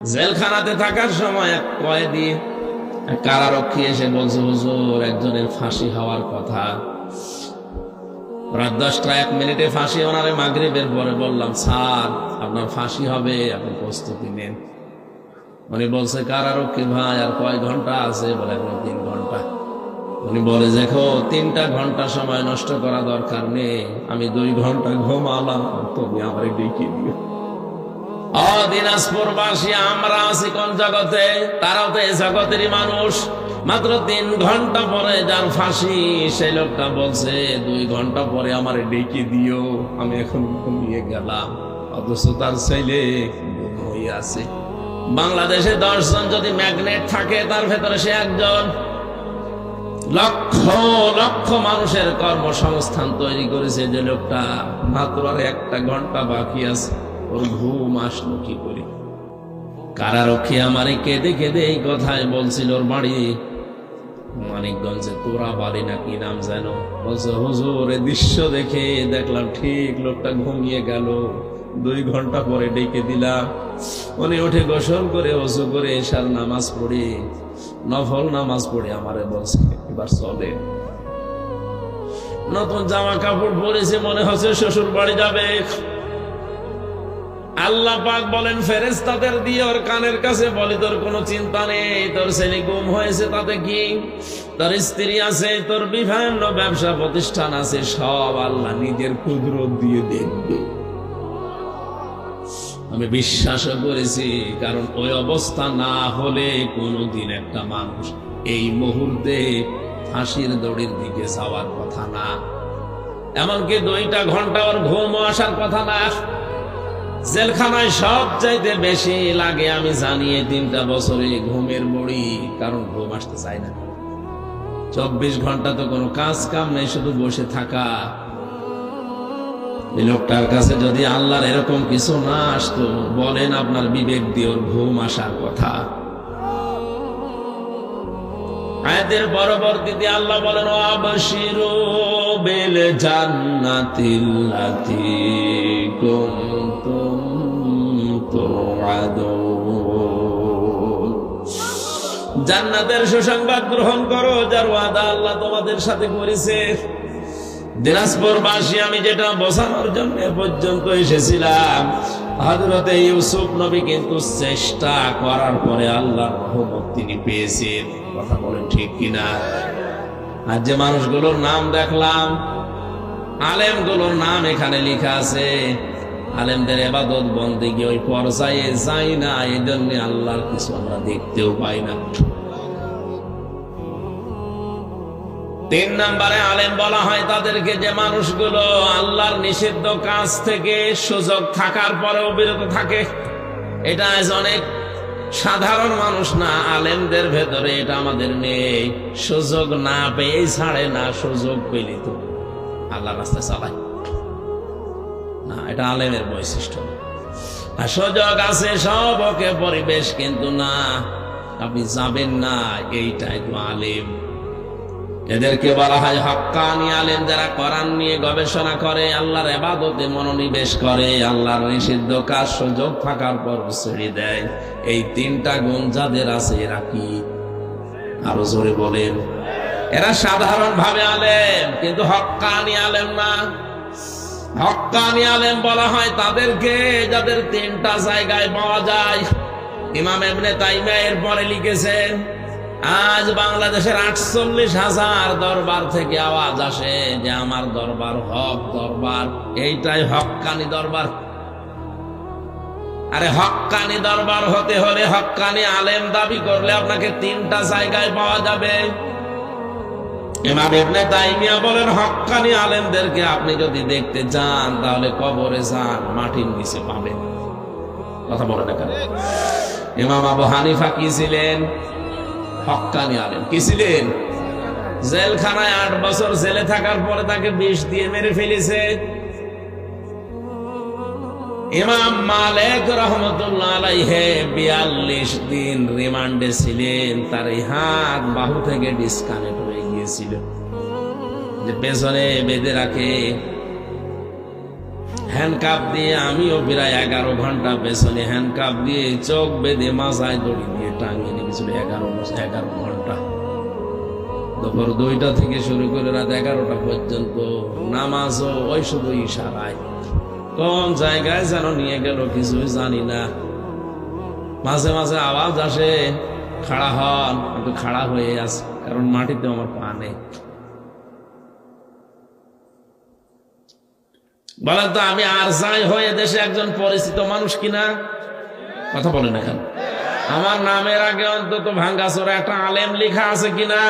জেলখানাতে থাকার সময় এক কয়েদি কারারক্ষী এসে বলছে, হুজুর, একজনের ফাঁসি হওয়ার কথা। রাত দশটা এক মিনিটে ফাঁসি ওনারে মাগরিবের পরে বললাম, স্যার, আপনার ফাঁসি হবে, আপনি প্রস্তুতি নেন। উনি বলছে, কারারক্ষী ভাই, আর কয় ঘণ্টা আছে? বলে, এখন তিন ঘণ্টা। উনি বলে, দেখো, তিনটা ঘণ্টা সময় নষ্ট করা দরকার নেই, আমি দুই ঘণ্টা ঘুমালাম, তুমি আমার ডেকে দিও। আমরা আছি কোন জগতে? তারাও তো এই জগতেরই মানুষ। মাত্র তিন ঘণ্টা পরে যার ফাঁসি, সেই লোকটা বলছে, দুই ঘণ্টা পরে আমার ডেকে দিও, আমি এখন ঘুমিয়ে গেলাম। অথচ তার ছেলে আছে। বাংলাদেশে দশজন যদি ম্যাগনেট থাকে, তার ভেতরে সে একজন। লক্ষ লক্ষ মানুষের কর্মসংস্থান তৈরি করেছে যে লোকটা মাত্র আর একটা ঘণ্টা বাকি আছে। ওর ঘুম আসলো কি করে? কারারক্ষী আমারে কেঁদে কেঁদে এই কথাই বলছিল ওর বাড়ি। মানিকগঞ্জে তোরা বাড়ি না কি নাম যেন? বলছে, হুজুর এই দৃশ্য দেখে দেখলাম ঠিক লোকটা ঘুমিয়ে গেল। দুই ঘণ্টা পরে ডেকে দিলাম। উনি উঠে গোসল করে অজু করে এসার নামাজ পড়ি, নফল নামাজ পড়ে আমারে বলছে, এবার চলে। নতুন জামা কাপড় পরেছে, মনে হচ্ছে শ্বশুর বাড়ি যাবে। আল্লাহ পাক বলেন দিয়ে ওর কানের কাছে বলে, তোর কোনো চিন্তা নেই, তোর গুম হয়েছে তাতে কি? তোর স্ত্রী আছে, তোর বিভিন্ন ব্যবসা প্রতিষ্ঠান আছে, সব আল্লাহ নিজের কুদরত দিয়ে দেখবে। আমি বিশ্বাসও করেছি, কারণ ওই অবস্থা না হলে কোনোদিন একটা মানুষ এই মুহূর্তে ফাঁসির দড়ির দিকে যাওয়ার কথা না। এমনকি দুইটা ঘণ্টা ওর ঘুম আসার কথা না। জেলখানায় সব চাইতে বেশি লাগে, আমি জানি তিনটা বছরে ঘুমের বড়ি কারণ ঘুম আসতে চাই না। চব্বিশ ঘণ্টা তো কোনো কাজ কাম নেই, শুধু বসে থাকা। লোকটার কাছে যদি আল্লাহর এরকম কিছু না আসতো, বলেন আপনার বিবেক দিয়ে ওর ঘুম আসার কথা। আয়াতের পরবর্তীতে আল্লাহ বলেন আবাসিরু বিল জান্নাতিল্লাতি কুনতুম তুআদুন। জান্নাতের সুসংবাদ গ্রহণ করো, যার ওয়াদা আল্লাহ তোমাদের সাথে করেছে। দিনাজপুরবাসী, আমি যেটা বসানোর জন্য পর্যন্ত এসেছিলাম। হজরতে ইউসুফ নবী কিন্তু চেষ্টা করার পরে আল্লাহ রহমত তিনি পেয়েছেন। কথা বলেন ঠিক কিনা? আর যে মানুষগুলোর নাম দেখলাম, আলেমগুলোর নাম এখানে লেখা আছে। আলেমদের এবাদত বন্দে গিয়ে ওই পর্যায়ে যাই না এই জন্য আল্লাহর কিছু আমরা দেখতেও পাই না। তিন নম্বরে আলেম বলা হয় তাদেরকে যে মানুষগুলো আল্লাহর নিষিদ্ধ কাজ থেকে সুযোগ থাকার পরেও বিরত থাকে। এটা আজ অনেক সাধারণ মানুষ না, আলেমদের ভেতরে এটা আমাদের নেই। সুযোগ না পেয়ে ছাড়ে না, সুযোগ পেলে তো আল্লাহ রাস্তায় চালায় না, এটা আলেমের বৈশিষ্ট্য আর সুযোগ আছে, সব ওকে পরিবেশ কিন্তু না, আপনি যাবেন না, এইটাই তো আলেম। এদেরকে বলা হয় হক্কানি আলেম যারা কোরআন নিয়ে গবেষণা করে, আল্লাহর এবাদতে মনোনিবেশ করে, আল্লাহর নিষিদ্ধ কাজ সুযোগ থাকার পর ছেড়ে দেয়। এই তিনটা গুণ যাদের আছে এরা কি? আরও জোরে বলেন। এরা সাধারণ ভাবে আলেম, কিন্তু হক্কানি আলেম না। হক্কানি আলেম বলা হয় তাদেরকে যাদের তিনটা জায়গায় পাওয়া যায়। ইমাম এমনে তাইমা এর পরে লিখেছেন আজ বাংলাদেশের আটচল্লিশ হাজার দরবার থেকে আওয়াজ আসে যে আমার দরবার হক দরবার, এইটাই হক্কানি দরবার। আরে হক্কানি দরবার হতে হলে হক্কানি আলেম দাবি করলে আপনাকে তিনটা জায়গায় পাওয়া যাবে। ইমাম আবু হানিফা কি ছিলেন? হক্কানি আলেম। কি ছিলেন? জেলখানায় আট বছর জেলে থাকার পরে তাকে বিষ দিয়ে মেরে ফেলেছে। ইমাম মালিক রহমতুল্লাহ বিয়াল্লিশ দিন রিমান্ডে ছিলেন। তার এই হাত বাহু থেকে ডিসকানেক্ট হয়ে গিয়েছিল। যে পেছনে বেঁধে রাখে হ্যান্ডকাপ দিয়ে আমিও প্রায় এগারো ঘণ্টা পেছনে হ্যান্ডকাপ দিয়ে চোখ বেঁধে মাথায় দড়ি দিয়ে টাঙিয়ে রেখেছিল এগারো এগারো ঘণ্টা। দুপুর দুইটা থেকে শুরু করে রাত এগারোটা পর্যন্ত নামাজও, ওই শুধু ইশারায়। কোন জায়গায় যেন নিয়ে গেল কিছুই জানি না। মাঝে মাঝে আওয়াজ আসে, খাড়া হন খাড়া হয়ে আছে কারণ মাটিতে আমার পা নেই। বলেন তো, আমি আর যাই হয়ে দেশে একজন পরিচিত মানুষ কিনা? কথা বলেন এখন। আমার নামের আগে অন্তত ভাঙ্গাচোরা একটা আলেম লেখা আছে কিনা?